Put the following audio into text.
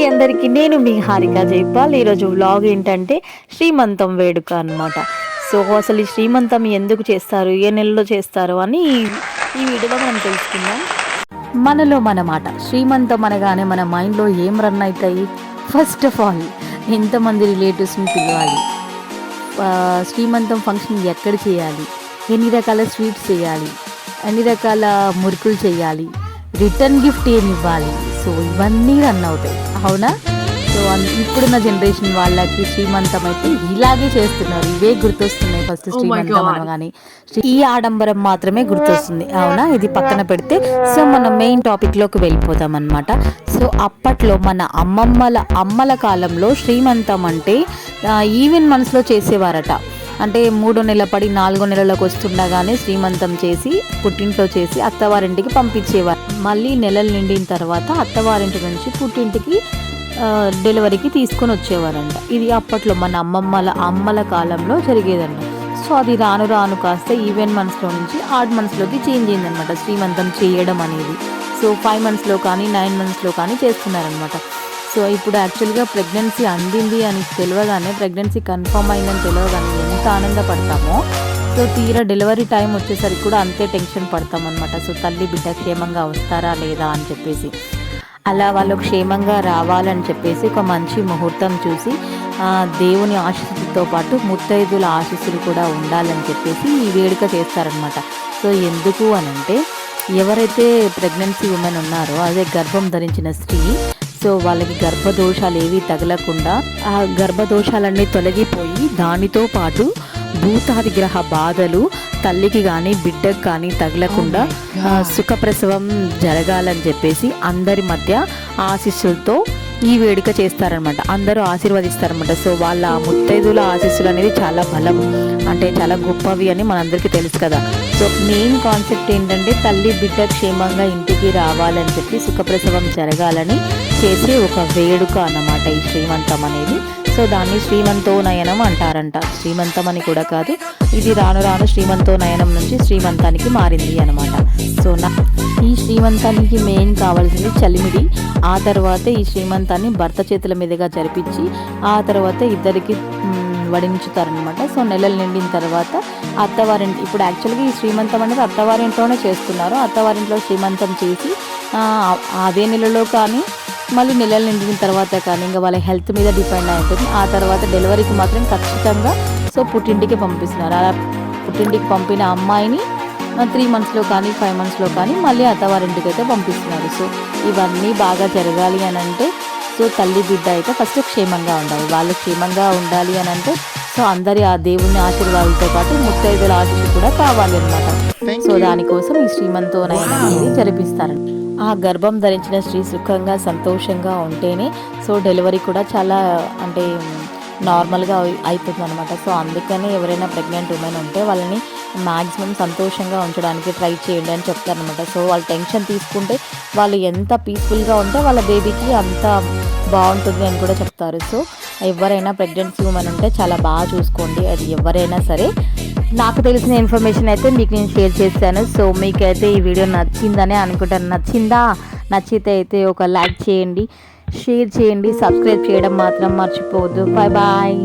అండి అందరికీ. నేను మీ హారిక జైపాల్. ఈరోజు వ్లాగ్ ఏంటంటే శ్రీమంతం వేడుక అన్నమాట. సో అసలు ఈ శ్రీమంతం ఎందుకు చేస్తారు? ఏ నెలలో చేస్తారు? అని ఈ వీడియోలో మనం తెలుసుకుందాం. మనలో మన మాట శ్రీమంతం అనగానే మన మైండ్లో ఏం రన్ అవుతాయి? ఫస్ట్ ఆఫ్ ఆల్ ఎంతమంది రిలేటివ్స్ని పిలవాలి? శ్రీమంతం ఫంక్షన్ ఎక్కడ చేయాలి? ఎన్ని రకాల స్వీట్స్ చేయాలి? ఎన్ని రకాల మురుకులు చేయాలి? రిటర్న్ గిఫ్ట్ ఏమి ఇవ్వాలి? సో ఇవన్నీ రన్ అవుతాయి. అవునా? సో ఇప్పుడున్న జనరేషన్ వాళ్ళకి శ్రీమంతం అయితే ఇలాగే చేస్తున్నారు. ఇవే గుర్తొస్తున్నాయి ఫస్ట్ శ్రీమంతం అనగానే. శ్రీ- ఈ ఆడంబరం మాత్రమే గుర్తొస్తుంది. అవునా? ఇది పక్కన పెడితే. సో మనం మెయిన్ టాపిక్లోకి వెళ్ళిపోతాం అనమాట సో అప్పట్లో మన అమ్మమ్మల అమ్మల కాలంలో శ్రీమంతం అంటే ఈవెన్ మనసులో చేసేవారట. అంటే మూడో నెల పడి నాలుగో నెలలకు వస్తుండగానే శ్రీమంతం చేసి పుట్టింట్లో చేసి అత్తవారింటికి పంపించేవారు. మళ్ళీ నెలలు నిండిన తర్వాత అత్తవారింటి నుంచి పుట్టింటికి డెలివరీకి తీసుకొని వచ్చేవారంట. ఇది అప్పట్లో మన అమ్మమ్మల అమ్మల కాలంలో జరిగేదంట సో అది రాను రాను కాస్త ఈవెన్ మంత్స్లో నుంచి ఆడ్ మంత్స్లోకి చేంజ్ అయిందనమాట శ్రీమంతం చేయడం అనేది. సో ఫైవ్ మంత్స్లో కానీ నైన్ మంత్స్లో కానీ చేస్తున్నారనమాట సో ఇప్పుడు యాక్చువల్గా ప్రెగ్నెన్సీ అందింది అని తెలియగానే ప్రెగ్నెన్సీ కన్ఫర్మ్ అయిందని తెలియగానే ఎంత ఆనందపడతామో. సో తీరా డెలివరీ టైం వచ్చేసరికి కూడా అంతే టెన్షన్ పడతాం అనమాట సో తల్లి బిడ్డ క్షేమంగా వస్తారా లేదా అని చెప్పేసి. అలా వాళ్ళు క్షేమంగా రావాలని చెప్పేసి ఒక మంచి ముహూర్తం చూసి దేవుని ఆశీస్సులతో పాటు ముత్తైదుల ఆశీస్సులు కూడా ఉండాలని చెప్పేసి ఈ వేడుక చేస్తారనమాట సో ఎందుకు అని అంటే ఎవరైతే ప్రెగ్నెన్సీ ఉమెన్ ఉన్నారో అదే గర్భం ధరించిన స్త్రీ సో వాళ్ళకి గర్భదోషాలు ఏవి తగలకుండా ఆ గర్భదోషాలన్నీ తొలగిపోయి దానితో పాటు భూతాది గ్రహ బాధలు తల్లికి కానీ బిడ్డకు కానీ తగలకుండా ఆ, సుఖప్రసవం జరగాలని చెప్పేసి అందరి మధ్య ఆశీస్సులతో ఈ వేడుక చేస్తారనమాట అందరూ ఆశీర్వదిస్తారనమాట సో వాళ్ళ ముత్తైదుల ఆశీస్సులు అనేది చాలా బలం అంటే చాలా గొప్పవి అని మనందరికీ తెలుసు కదా. సో మెయిన్ కాన్సెప్ట్ ఏంటంటే తల్లి బిడ్డ క్షేమంగా ఇంటికి రావాలని చెప్పి సుఖప్రసవం జరగాలని చేసే ఒక వేడుక అన్నమాట ఈ శ్రీమంతం అనేది. సో దాన్ని శ్రీమంతో నయనం అంటారంట. శ్రీమంతం అని కూడా కాదు ఇది రాను రాను శ్రీమంతో నయనం నుంచి శ్రీమంతానికి మారింది అనమాట సో నా ఈ శ్రీమంతానికి మెయిన్ కావాల్సింది చలిమిడి. ఆ తర్వాత ఈ శ్రీమంతాన్ని భర్త చేతుల మీదుగా జరిపించి ఆ తర్వాత ఇద్దరికి వడించుతారనమాట సో నెలలు నిండిన తర్వాత అత్తవారింటి ఇప్పుడు యాక్చువల్గా ఈ శ్రీమంతం అనేది అత్తవారింట్లోనే చేస్తున్నారు. అత్తవారింట్లో శ్రీమంతం చేసి అదే నెలలో కానీ మళ్ళీ నెలలు నిండిన తర్వాత కానీ ఇంకా వాళ్ళ హెల్త్ మీద డిపెండ్ అయి ఉంటుంది ఆ తర్వాత డెలివరీకి మాత్రం ఖచ్చితంగా సో పుట్టింటికి పంపిస్తున్నారు. అలా పుట్టింటికి పంపిన అమ్మాయిని త్రీ మంత్స్లో కానీ ఫైవ్ మంత్స్లో కానీ మళ్ళీ అత్తవారింటికి అయితే పంపిస్తున్నారు. సో ఇవన్నీ బాగా జరగాలి అని అంటే సో తల్లి బిడ్డ అయితే ఫస్ట్ క్షేమంగా ఉండాలి. వాళ్ళు క్షేమంగా ఉండాలి అని అంటే సో అందరి ఆ దేవుని ఆశీర్వాదాలతో పాటు ముత్తైదుల ఆశీస్సు కూడా కావాలి అనమాట సో దానికోసం ఈ శ్రీమంతోనయన అనేది జరిపిస్తారు ఆ గర్భం ధరించిన స్త్రీ సుఖంగా సంతోషంగా ఉంటేనే సో డెలివరీ కూడా చాలా అంటే నార్మల్గా అవుతుంది అనమాట సో అందుకని ఎవరైనా ప్రెగ్నెంట్ ఉమెన్ ఉంటే వాళ్ళని మ్యాక్సిమం సంతోషంగా ఉంచడానికి ట్రై చేయండి అని చెప్తారనమాట సో వాళ్ళు టెన్షన్ తీసుకుంటే వాళ్ళు ఎంత పీస్ఫుల్గా ఉంటే వాళ్ళ బేబీకి అంత బాగుంటుంది అని కూడా చెప్తారు. సో ఎవరైనా ప్రెగ్నెన్సీ ఉమెన్ ఉంటే చాలా బాగా చూసుకోండి. అది ఎవరైనా సరే నాకు తెలిసిన ఇన్ఫర్మేషన్ అయితే మీకు నేను షేర్ చేశాను. సో మీకైతే ఈ వీడియో నచ్చిందనే అనుకుంటాను. నచ్చిందా? నచ్చితే అయితే ఒక లైక్ చేయండి షేర్ చేయండి సబ్స్క్రైబ్ చేయడం మాత్రం మర్చిపోవద్దు. Bye bye